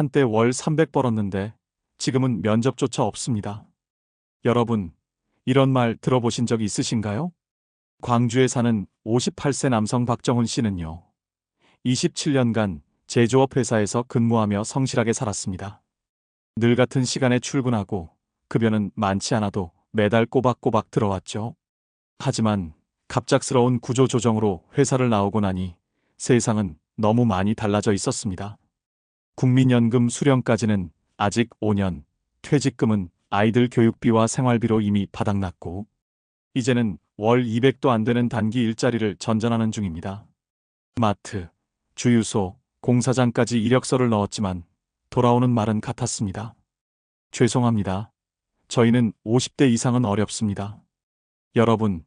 한때 월 300 벌었는데 지금은 면접조차 없습니다. 여러분, 이런 말 들어보신 적 있으신가요? 광주에 사는 58세 남성 박정훈 씨는요. 27년간 제조업 회사에서 근무하며 성실하게 살았습니다. 늘 같은 시간에 출근하고 급여는 많지 않아도 매달 꼬박꼬박 들어왔죠. 하지만 갑작스러운 구조 조정으로 회사를 나오고 나니 세상은 너무 많이 달라져 있었습니다. 국민연금 수령까지는 아직 5년, 퇴직금은 아이들 교육비와 생활비로 이미 바닥났고, 이제는 월 200도 안 되는 단기 일자리를 전전하는 중입니다. 마트, 주유소, 공사장까지 이력서를 넣었지만 돌아오는 말은 같았습니다. 죄송합니다. 저희는 50대 이상은 어렵습니다. 여러분,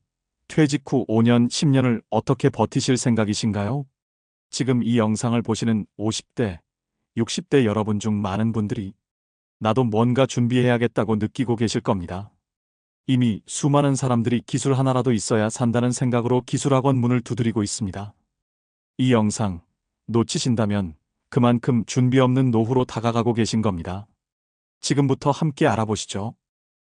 퇴직 후 5년, 10년을 어떻게 버티실 생각이신가요? 지금 이 영상을 보시는 50대, 60대 여러분 중 많은 분들이 나도 뭔가 준비해야겠다고 느끼고 계실 겁니다. 이미 수많은 사람들이 기술 하나라도 있어야 산다는 생각으로 기술학원 문을 두드리고 있습니다. 이 영상 놓치신다면 그만큼 준비 없는 노후로 다가가고 계신 겁니다. 지금부터 함께 알아보시죠.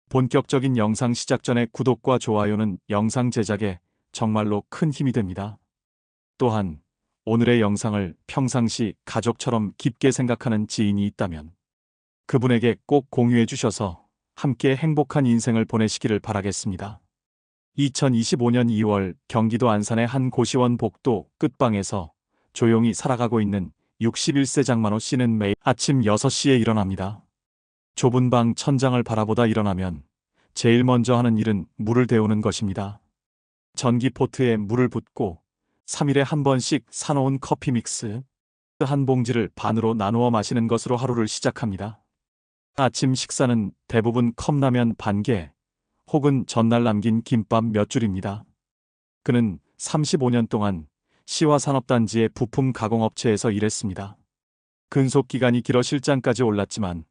본격적인 영상 시작 전에 구독과 좋아요는 영상 제작에 정말로 큰 힘이 됩니다. 또한 오늘의 영상을 평상시 가족처럼 깊게 생각하는 지인이 있다면 그분에게 꼭 공유해 주셔서 함께 행복한 인생을 보내시기를 바라겠습니다. 2025년 2월 경기도 안산의 한 고시원 복도 끝방에서 조용히 살아가고 있는 61세 장만호 씨는 매일 아침 6시에 일어납니다. 좁은 방 천장을 바라보다 일어나면 제일 먼저 하는 일은 물을 데우는 것입니다. 전기 포트에 물을 붓고 3일에 한 번씩 사놓은 커피 믹스 한 봉지를 반으로 나누어 마시는 것으로 하루를 시작합니다. 아침 식사는 대부분 컵라면 반 개 혹은 전날 남긴 김밥 몇 줄입니다. 그는 35년 동안 시화산업단지의 부품 가공업체에서 일했습니다. 근속 기간이 길어 실장까지 올랐지만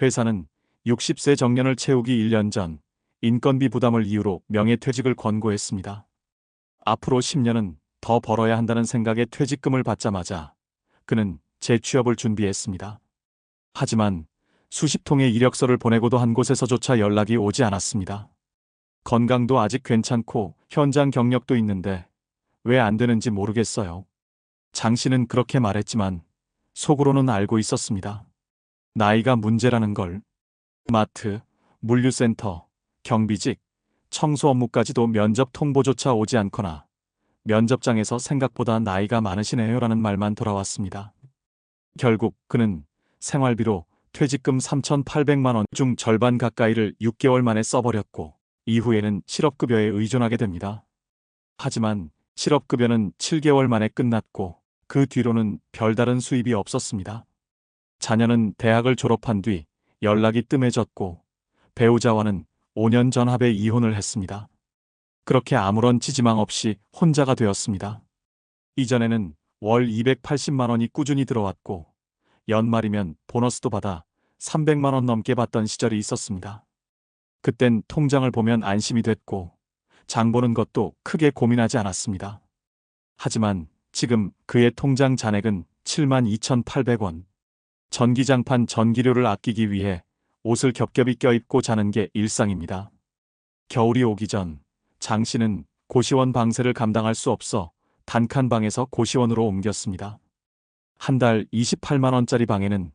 회사는 60세 정년을 채우기 1년 전 인건비 부담을 이유로 명예퇴직을 권고했습니다. 앞으로 10년은 더 벌어야 한다는 생각에 퇴직금을 받자마자 그는 재취업을 준비했습니다. 하지만 수십 통의 이력서를 보내고도 한 곳에서조차 연락이 오지 않았습니다. 건강도 아직 괜찮고 현장 경력도 있는데 왜 안 되는지 모르겠어요. 장 씨는 그렇게 말했지만 속으로는 알고 있었습니다. 나이가 문제라는 걸. 마트, 물류센터, 경비직, 청소 업무까지도 면접 통보조차 오지 않거나 면접장에서 생각보다 나이가 많으시네요 라는 말만 돌아왔습니다. 결국 그는 생활비로 퇴직금 3,800만 원 중 절반 가까이를 6개월 만에 써버렸고 이후에는 실업급여에 의존하게 됩니다. 하지만 실업급여는 7개월 만에 끝났고 그 뒤로는 별다른 수입이 없었습니다. 자녀는 대학을 졸업한 뒤 연락이 뜸해졌고 배우자와는 5년 전 합에 이혼을 했습니다. 그렇게 아무런 지지망 없이 혼자가 되었습니다. 이전에는 월 280만 원이 꾸준히 들어왔고 연말이면 보너스도 받아 300만 원 넘게 받던 시절이 있었습니다. 그땐 통장을 보면 안심이 됐고 장 보는 것도 크게 고민하지 않았습니다. 하지만 지금 그의 통장 잔액은 7만 2,800원. 전기장판 전기료를 아끼기 위해 옷을 겹겹이 껴입고 자는 게 일상입니다. 겨울이 오기 전 장 씨는 고시원 방세를 감당할 수 없어 단칸방에서 고시원으로 옮겼습니다. 한 달 28만 원짜리 방에는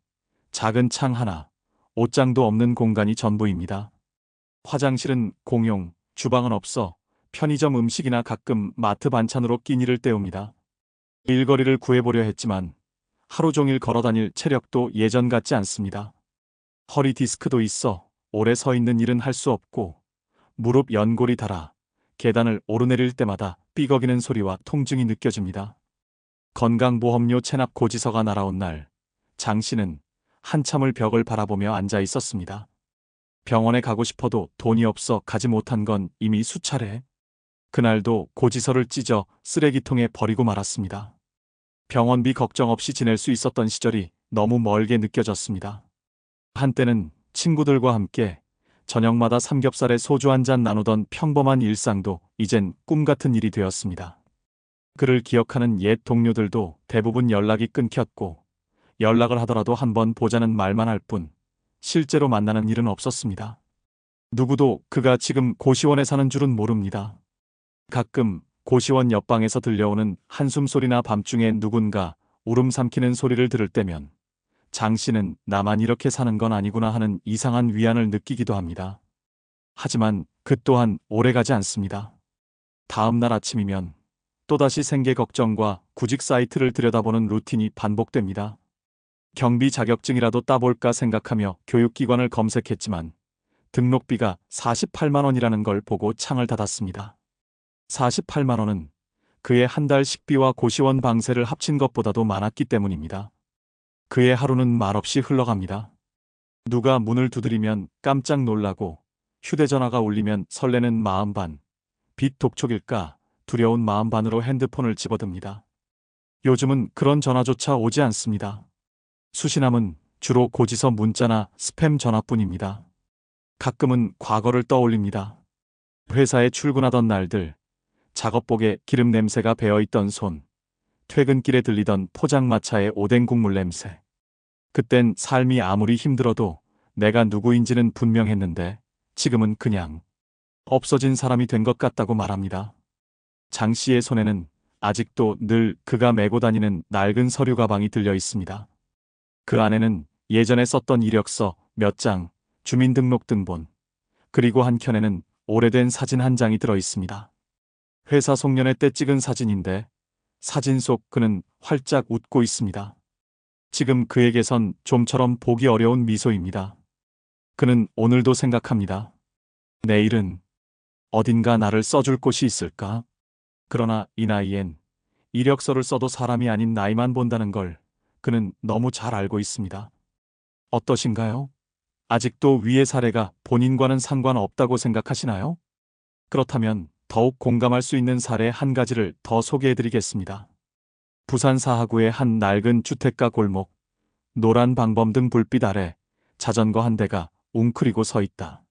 작은 창 하나, 옷장도 없는 공간이 전부입니다. 화장실은 공용, 주방은 없어 편의점 음식이나 가끔 마트 반찬으로 끼니를 때웁니다. 일거리를 구해보려 했지만 하루 종일 걸어 다닐 체력도 예전 같지 않습니다. 허리 디스크도 있어 오래 서 있는 일은 할 수 없고 무릎 연골이 닳아 계단을 오르내릴 때마다 삐걱이는 소리와 통증이 느껴집니다. 건강보험료 체납 고지서가 날아온 날, 장 씨는 한참을 벽을 바라보며 앉아 있었습니다. 병원에 가고 싶어도 돈이 없어 가지 못한 건 이미 수차례. 그날도 고지서를 찢어 쓰레기통에 버리고 말았습니다. 병원비 걱정 없이 지낼 수 있었던 시절이 너무 멀게 느껴졌습니다. 한때는 친구들과 함께 저녁마다 삼겹살에 소주 한 잔 나누던 평범한 일상도 이젠 꿈 같은 일이 되었습니다. 그를 기억하는 옛 동료들도 대부분 연락이 끊겼고 연락을 하더라도 한번 보자는 말만 할 뿐 실제로 만나는 일은 없었습니다. 누구도 그가 지금 고시원에 사는 줄은 모릅니다. 가끔 고시원 옆방에서 들려오는 한숨 소리나 밤중에 누군가 울음 삼키는 소리를 들을 때면 장 씨는 나만 이렇게 사는 건 아니구나 하는 이상한 위안을 느끼기도 합니다. 하지만 그 또한 오래가지 않습니다. 다음 날 아침이면 또다시 생계 걱정과 구직 사이트를 들여다보는 루틴이 반복됩니다. 경비 자격증이라도 따볼까 생각하며 교육기관을 검색했지만 등록비가 48만 원이라는 걸 보고 창을 닫았습니다. 48만 원은 그의 한 달 식비와 고시원 방세를 합친 것보다도 많았기 때문입니다. 그의 하루는 말없이 흘러갑니다. 누가 문을 두드리면 깜짝 놀라고 휴대전화가 울리면 설레는 마음 반, 빛 독촉일까 두려운 마음 반으로 핸드폰을 집어듭니다. 요즘은 그런 전화조차 오지 않습니다. 수신함은 주로 고지서 문자나 스팸 전화뿐입니다. 가끔은 과거를 떠올립니다. 회사에 출근하던 날들, 작업복에 기름 냄새가 배어 있던 손, 퇴근길에 들리던 포장마차의 오뎅 국물 냄새. 그땐 삶이 아무리 힘들어도 내가 누구인지는 분명했는데 지금은 그냥 없어진 사람이 된 것 같다고 말합니다. 장 씨의 손에는 아직도 늘 그가 메고 다니는 낡은 서류 가방이 들려 있습니다. 그 안에는 예전에 썼던 이력서 몇 장, 주민등록등본, 그리고 한켠에는 오래된 사진 한 장이 들어 있습니다. 회사 송년회 때 찍은 사진인데 사진 속 그는 활짝 웃고 있습니다. 지금 그에게선 좀처럼 보기 어려운 미소입니다. 그는 오늘도 생각합니다. 내일은 어딘가 나를 써줄 곳이 있을까? 그러나 이 나이엔 이력서를 써도 사람이 아닌 나이만 본다는 걸 그는 너무 잘 알고 있습니다. 어떠신가요? 아직도 위의 사례가 본인과는 상관없다고 생각하시나요? 그렇다면 더욱 공감할 수 있는 사례 한 가지를 더 소개해드리겠습니다. 부산 사하구의 한 낡은 주택가 골목, 노란 방범 등 불빛 아래 자전거 한 대가 웅크리고 서 있다.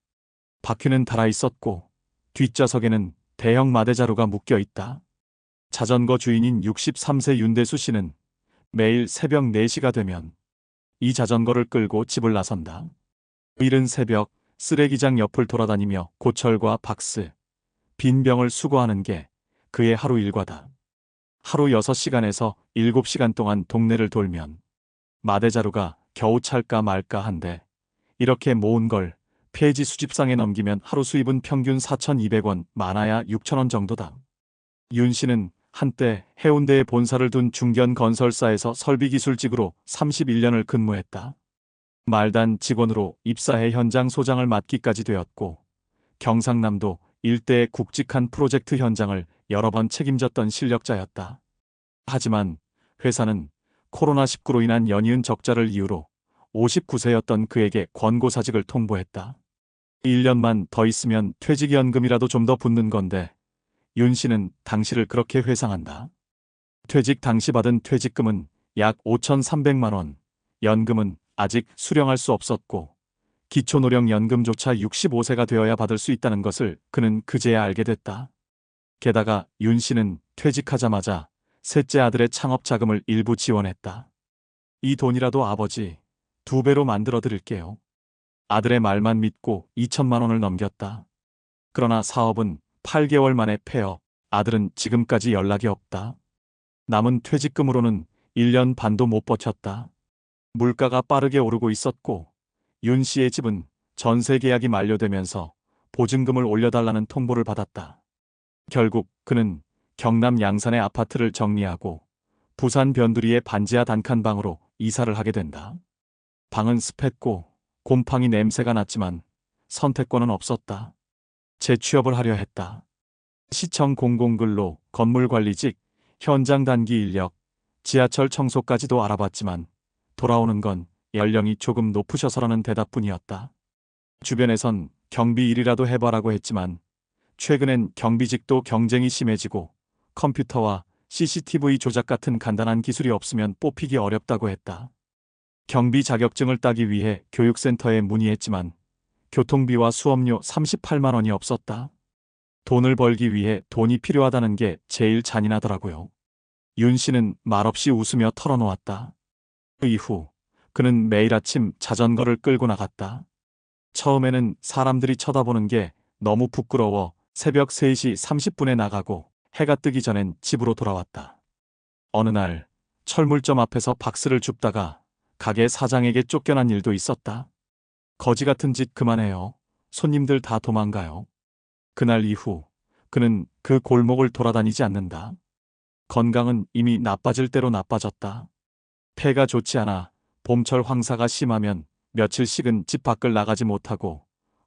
바퀴는 달아 있었고 뒷좌석에는 대형 마대자루가 묶여 있다. 자전거 주인인 63세 윤대수 씨는 매일 새벽 4시가 되면 이 자전거를 끌고 집을 나선다. 이른 새벽 쓰레기장 옆을 돌아다니며 고철과 박스, 빈 병을 수거하는 게 그의 하루 일과다. 하루 6시간에서 7시간 동안 동네를 돌면 마대자루가 겨우 찰까 말까 한데 이렇게 모은 걸 폐지 수집상에 넘기면 하루 수입은 평균 4,200원, 많아야 6,000원 정도다. 윤 씨는 한때 해운대에 본사를 둔 중견 건설사에서 설비기술직으로 31년을 근무했다. 말단 직원으로 입사해 현장 소장을 맡기까지 되었고 경상남도 일대의 굵직한 프로젝트 현장을 여러 번 책임졌던 실력자였다. 하지만 회사는 코로나19로 인한 연이은 적자를 이유로 59세였던 그에게 권고사직을 통보했다. 1년만 더 있으면 퇴직연금이라도 좀 더 붙는 건데 윤 씨는 당시를 그렇게 회상한다. 퇴직 당시 받은 퇴직금은 약 5,300만 원, 연금은 아직 수령할 수 없었고 기초노령연금조차 65세가 되어야 받을 수 있다는 것을 그는 그제야 알게 됐다. 게다가 윤 씨는 퇴직하자마자 셋째 아들의 창업 자금을 일부 지원했다. 이 돈이라도 아버지 두 배로 만들어 드릴게요. 아들의 말만 믿고 2천만 원을 넘겼다. 그러나 사업은 8개월 만에 폐업, 아들은 지금까지 연락이 없다. 남은 퇴직금으로는 1년 반도 못 버텼다. 물가가 빠르게 오르고 있었고 윤 씨의 집은 전세 계약이 만료되면서 보증금을 올려달라는 통보를 받았다. 결국 그는 경남 양산의 아파트를 정리하고 부산 변두리의 반지하 단칸방으로 이사를 하게 된다. 방은 습했고 곰팡이 냄새가 났지만 선택권은 없었다. 재취업을 하려 했다. 시청 공공근로, 건물관리직, 현장 단기 인력, 지하철 청소까지도 알아봤지만 돌아오는 건 연령이 조금 높으셔서라는 대답뿐이었다. 주변에선 경비 일이라도 해봐라고 했지만 최근엔 경비직도 경쟁이 심해지고 컴퓨터와 CCTV 조작 같은 간단한 기술이 없으면 뽑히기 어렵다고 했다. 경비 자격증을 따기 위해 교육센터에 문의했지만 교통비와 수업료 38만 원이 없었다. 돈을 벌기 위해 돈이 필요하다는 게 제일 잔인하더라고요. 윤 씨는 말없이 웃으며 털어놓았다. 그 이후 그는 매일 아침 자전거를 끌고 나갔다. 처음에는 사람들이 쳐다보는 게 너무 부끄러워 새벽 3시 30분에 나가고 해가 뜨기 전엔 집으로 돌아왔다. 어느 날 철물점 앞에서 박스를 줍다가 가게 사장에게 쫓겨난 일도 있었다. 거지 같은 짓 그만해요. 손님들 다 도망가요. 그날 이후 그는 그 골목을 돌아다니지 않는다. 건강은 이미 나빠질 대로 나빠졌다. 폐가 좋지 않아 봄철 황사가 심하면 며칠씩은 집 밖을 나가지 못하고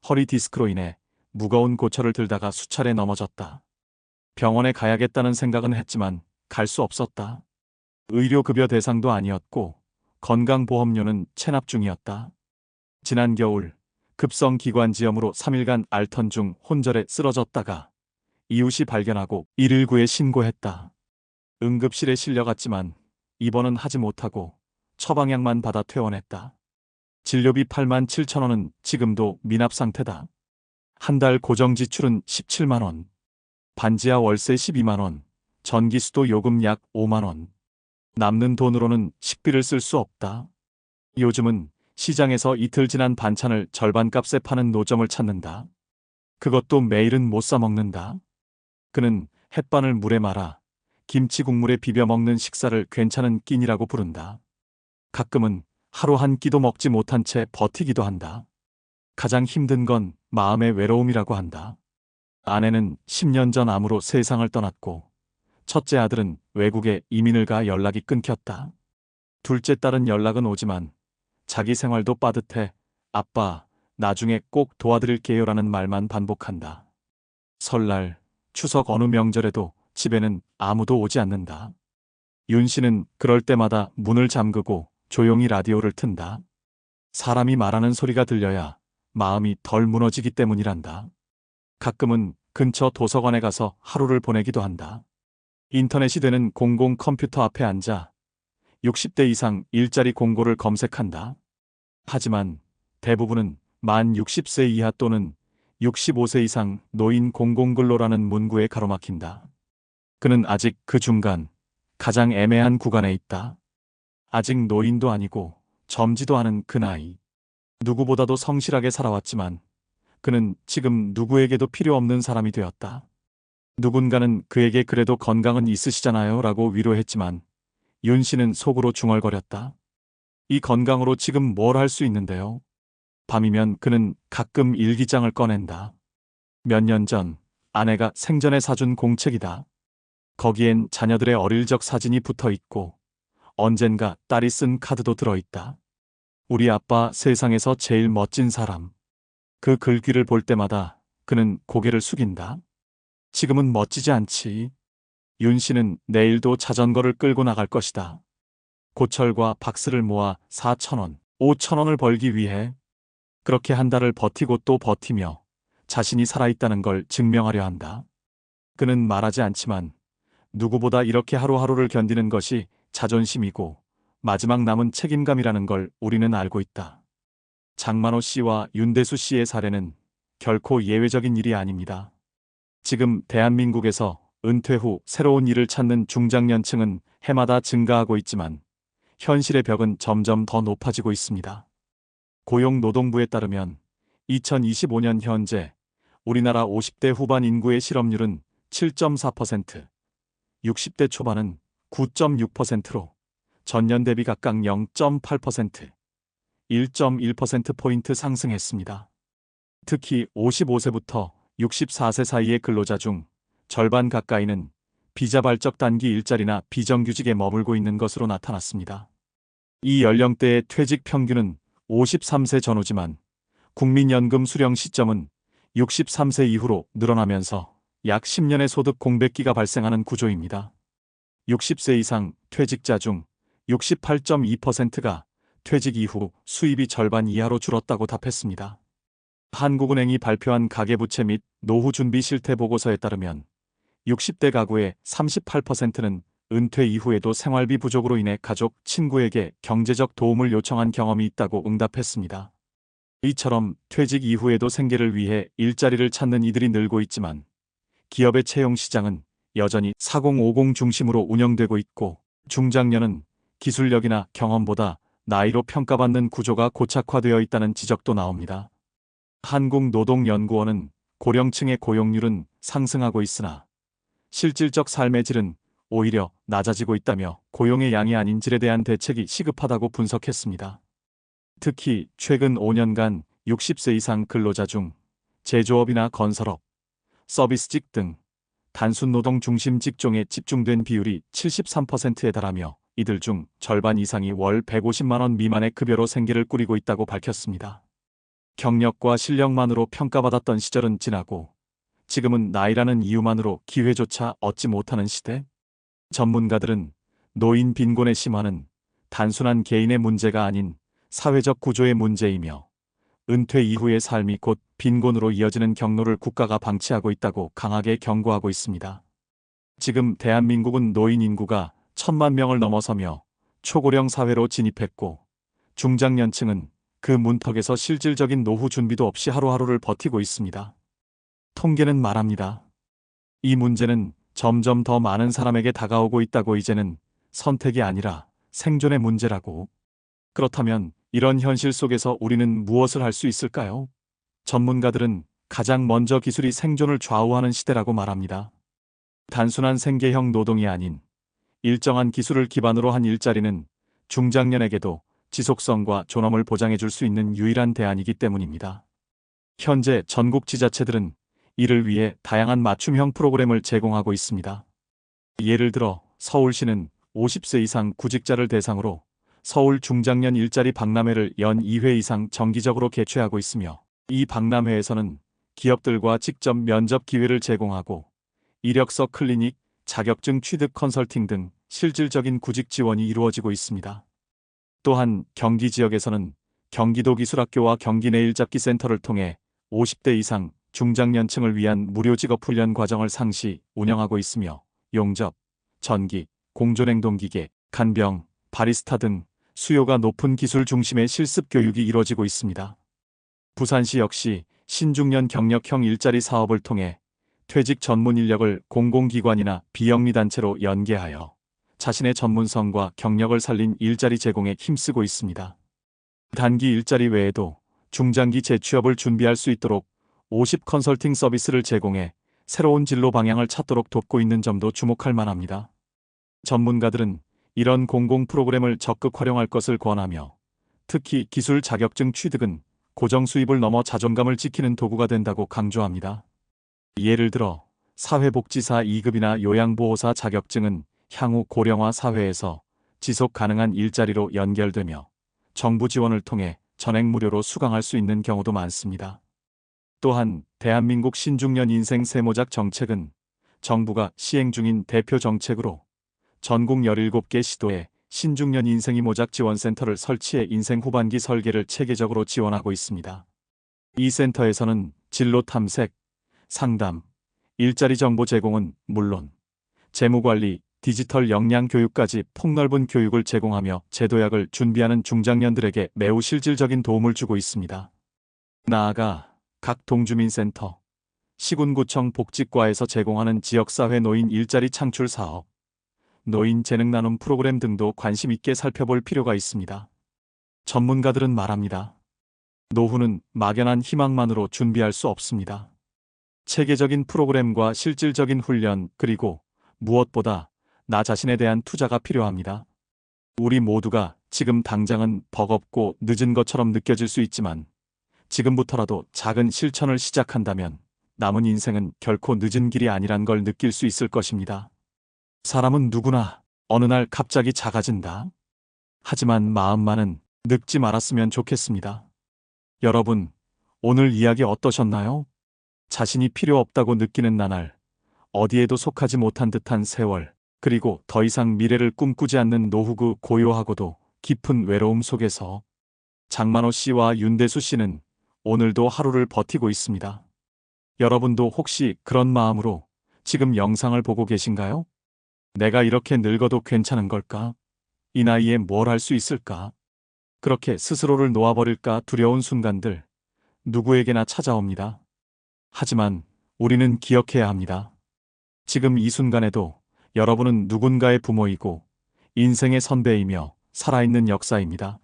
허리 디스크로 인해 무거운 고철을 들다가 수차례 넘어졌다. 병원에 가야겠다는 생각은 했지만 갈 수 없었다. 의료급여 대상도 아니었고 건강보험료는 체납 중이었다. 지난 겨울 급성 기관지염으로 3일간 알턴 중 혼절에 쓰러졌다가 이웃이 발견하고 119에 신고했다. 응급실에 실려갔지만 입원은 하지 못하고 처방약만 받아 퇴원했다. 진료비 8만 7천 원은 지금도 미납 상태다. 한 달 고정 지출은 17만 원. 반지하 월세 12만 원. 전기수도 요금 약 5만 원. 남는 돈으로는 식비를 쓸 수 없다. 요즘은 시장에서 이틀 지난 반찬을 절반값에 파는 노점을 찾는다. 그것도 매일은 못 사 먹는다. 그는 햇반을 물에 말아 김치 국물에 비벼 먹는 식사를 괜찮은 끼니라고 부른다. 가끔은 하루 한 끼도 먹지 못한 채 버티기도 한다. 가장 힘든 건 마음의 외로움이라고 한다. 아내는 10년 전 암으로 세상을 떠났고 첫째 아들은 외국에 이민을 가 연락이 끊겼다. 둘째 딸은 연락은 오지만 자기 생활도 빠듯해 아빠 나중에 꼭 도와드릴게요라는 말만 반복한다. 설날, 추석 어느 명절에도 집에는 아무도 오지 않는다. 윤 씨는 그럴 때마다 문을 잠그고 조용히 라디오를 튼다. 사람이 말하는 소리가 들려야 마음이 덜 무너지기 때문이란다. 가끔은 근처 도서관에 가서 하루를 보내기도 한다. 인터넷이 되는 공공 컴퓨터 앞에 앉아 60대 이상 일자리 공고를 검색한다. 하지만 대부분은 만 60세 이하 또는 65세 이상 노인 공공근로라는 문구에 가로막힌다. 그는 아직 그 중간 가장 애매한 구간에 있다. 아직 노인도 아니고 젊지도 않은 그 나이. 누구보다도 성실하게 살아왔지만 그는 지금 누구에게도 필요 없는 사람이 되었다. 누군가는 그에게 그래도 건강은 있으시잖아요 라고 위로했지만 윤 씨는 속으로 중얼거렸다. 이 건강으로 지금 뭘 할 수 있는데요? 밤이면 그는 가끔 일기장을 꺼낸다. 몇 년 전 아내가 생전에 사준 공책이다. 거기엔 자녀들의 어릴 적 사진이 붙어 있고 언젠가 딸이 쓴 카드도 들어있다. 우리 아빠 세상에서 제일 멋진 사람. 그 글귀를 볼 때마다 그는 고개를 숙인다. 지금은 멋지지 않지. 윤 씨는 내일도 자전거를 끌고 나갈 것이다. 고철과 박스를 모아 4천원, 5천원을 벌기 위해 그렇게 한 달을 버티고 또 버티며 자신이 살아있다는 걸 증명하려 한다. 그는 말하지 않지만 누구보다 이렇게 하루하루를 견디는 것이 자존심이고 마지막 남은 책임감이라는 걸 우리는 알고 있다. 장만호 씨와 윤대수 씨의 사례는 결코 예외적인 일이 아닙니다. 지금 대한민국에서 은퇴 후 새로운 일을 찾는 중장년층은 해마다 증가하고 있지만 현실의 벽은 점점 더 높아지고 있습니다. 고용노동부에 따르면 2025년 현재 우리나라 50대 후반 인구의 실업률은 7.4%, 60대 초반은 9.6%로 전년 대비 각각 0.8%, 1.1%포인트 상승했습니다. 특히 55세부터 64세 사이의 근로자 중 절반 가까이는 비자발적 단기 일자리나 비정규직에 머물고 있는 것으로 나타났습니다. 이 연령대의 퇴직 평균은 53세 전후지만 국민연금 수령 시점은 63세 이후로 늘어나면서 약 10년의 소득 공백기가 발생하는 구조입니다. 60세 이상 퇴직자 중 68.2%가 퇴직 이후 수입이 절반 이하로 줄었다고 답했습니다. 한국은행이 발표한 가계부채 및 노후 준비 실태 보고서에 따르면 60대 가구의 38%는 은퇴 이후에도 생활비 부족으로 인해 가족, 친구에게 경제적 도움을 요청한 경험이 있다고 응답했습니다. 이처럼 퇴직 이후에도 생계를 위해 일자리를 찾는 이들이 늘고 있지만 기업의 채용 시장은 여전히 4050 중심으로 운영되고 있고 중장년은 기술력이나 경험보다 나이로 평가받는 구조가 고착화되어 있다는 지적도 나옵니다. 한국노동연구원은 고령층의 고용률은 상승하고 있으나 실질적 삶의 질은 오히려 낮아지고 있다며 고용의 양이 아닌 질에 대한 대책이 시급하다고 분석했습니다. 특히 최근 5년간 60세 이상 근로자 중 제조업이나 건설업, 서비스직 등 단순 노동 중심 직종에 집중된 비율이 73%에 달하며 이들 중 절반 이상이 월 150만 원 미만의 급여로 생계를 꾸리고 있다고 밝혔습니다. 경력과 실력만으로 평가받았던 시절은 지나고 지금은 나이라는 이유만으로 기회조차 얻지 못하는 시대? 전문가들은 노인 빈곤의 심화는 단순한 개인의 문제가 아닌 사회적 구조의 문제이며 은퇴 이후의 삶이 곧 빈곤으로 이어지는 경로를 국가가 방치하고 있다고 강하게 경고하고 있습니다. 지금 대한민국은 노인 인구가 천만 명을 넘어서며 초고령 사회로 진입했고 중장년층은 그 문턱에서 실질적인 노후 준비도 없이 하루하루를 버티고 있습니다. 통계는 말합니다. 이 문제는 점점 더 많은 사람에게 다가오고 있다고 이제는 선택이 아니라 생존의 문제라고. 그렇다면 이런 현실 속에서 우리는 무엇을 할 수 있을까요? 전문가들은 가장 먼저 기술이 생존을 좌우하는 시대라고 말합니다. 단순한 생계형 노동이 아닌 일정한 기술을 기반으로 한 일자리는 중장년에게도 지속성과 존엄을 보장해 줄 수 있는 유일한 대안이기 때문입니다. 현재 전국 지자체들은 이를 위해 다양한 맞춤형 프로그램을 제공하고 있습니다. 예를 들어 서울시는 50세 이상 구직자를 대상으로 서울 중장년 일자리 박람회를 연 2회 이상 정기적으로 개최하고 있으며 이 박람회에서는 기업들과 직접 면접 기회를 제공하고 이력서 클리닉, 자격증 취득 컨설팅 등 실질적인 구직 지원이 이루어지고 있습니다. 또한 경기 지역에서는 경기도 기술학교와 경기 내일잡기 센터를 통해 50대 이상 중장년층을 위한 무료 직업 훈련 과정을 상시 운영하고 있으며 용접, 전기, 공조냉동기계, 간병, 바리스타 등 수요가 높은 기술 중심의 실습 교육이 이뤄지고 있습니다. 부산시 역시 신중년 경력형 일자리 사업을 통해 퇴직 전문 인력을 공공기관이나 비영리단체로 연계하여 자신의 전문성과 경력을 살린 일자리 제공에 힘쓰고 있습니다. 단기 일자리 외에도 중장기 재취업을 준비할 수 있도록 50 컨설팅 서비스를 제공해 새로운 진로 방향을 찾도록 돕고 있는 점도 주목할 만합니다. 전문가들은 이런 공공 프로그램을 적극 활용할 것을 권하며 특히 기술 자격증 취득은 고정 수입을 넘어 자존감을 지키는 도구가 된다고 강조합니다. 예를 들어 사회복지사 2급이나 요양보호사 자격증은 향후 고령화 사회에서 지속 가능한 일자리로 연결되며 정부 지원을 통해 전액 무료로 수강할 수 있는 경우도 많습니다. 또한 대한민국 신중년 인생 세모작 정책은 정부가 시행 중인 대표 정책으로 전국 17개 시도에 신중년 인생이 모작 지원센터를 설치해 인생 후반기 설계를 체계적으로 지원하고 있습니다. 이 센터에서는 진로 탐색, 상담, 일자리 정보 제공은 물론 재무관리, 디지털 역량 교육까지 폭넓은 교육을 제공하며 제도약을 준비하는 중장년들에게 매우 실질적인 도움을 주고 있습니다. 나아가 각 동주민센터, 시군구청 복지과에서 제공하는 지역사회 노인 일자리 창출 사업, 노인 재능 나눔 프로그램 등도 관심 있게 살펴볼 필요가 있습니다. 전문가들은 말합니다. 노후는 막연한 희망만으로 준비할 수 없습니다. 체계적인 프로그램과 실질적인 훈련 그리고 무엇보다 나 자신에 대한 투자가 필요합니다. 우리 모두가 지금 당장은 버겁고 늦은 것처럼 느껴질 수 있지만 지금부터라도 작은 실천을 시작한다면 남은 인생은 결코 늦은 길이 아니란 걸 느낄 수 있을 것입니다. 사람은 누구나 어느 날 갑자기 작아진다. 하지만 마음만은 늙지 말았으면 좋겠습니다. 여러분, 오늘 이야기 어떠셨나요? 자신이 필요 없다고 느끼는 나날, 어디에도 속하지 못한 듯한 세월, 그리고 더 이상 미래를 꿈꾸지 않는 노후 그 고요하고도 깊은 외로움 속에서 장만호 씨와 윤대수 씨는 오늘도 하루를 버티고 있습니다. 여러분도 혹시 그런 마음으로 지금 영상을 보고 계신가요? 내가 이렇게 늙어도 괜찮은 걸까? 이 나이에 뭘 할 수 있을까? 그렇게 스스로를 놓아버릴까 두려운 순간들 누구에게나 찾아옵니다. 하지만 우리는 기억해야 합니다. 지금 이 순간에도 여러분은 누군가의 부모이고 인생의 선배이며 살아있는 역사입니다.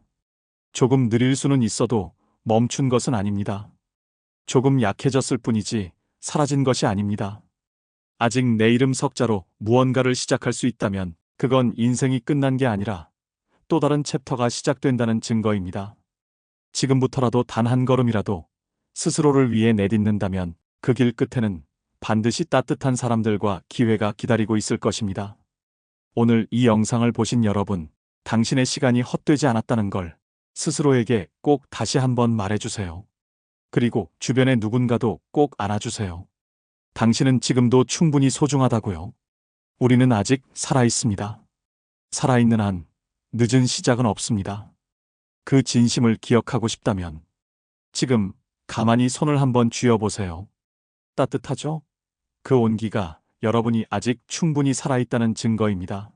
조금 느릴 수는 있어도 멈춘 것은 아닙니다. 조금 약해졌을 뿐이지 사라진 것이 아닙니다. 아직 내 이름 석자로 무언가를 시작할 수 있다면 그건 인생이 끝난 게 아니라 또 다른 챕터가 시작된다는 증거입니다. 지금부터라도 단 한 걸음이라도 스스로를 위해 내딛는다면 그 길 끝에는 반드시 따뜻한 사람들과 기회가 기다리고 있을 것입니다. 오늘 이 영상을 보신 여러분, 당신의 시간이 헛되지 않았다는 걸 스스로에게 꼭 다시 한번 말해주세요. 그리고 주변의 누군가도 꼭 안아주세요. 당신은 지금도 충분히 소중하다고요. 우리는 아직 살아있습니다. 살아있는 한 늦은 시작은 없습니다. 그 진심을 기억하고 싶다면 지금 가만히 손을 한번 쥐어보세요. 따뜻하죠? 그 온기가 여러분이 아직 충분히 살아있다는 증거입니다.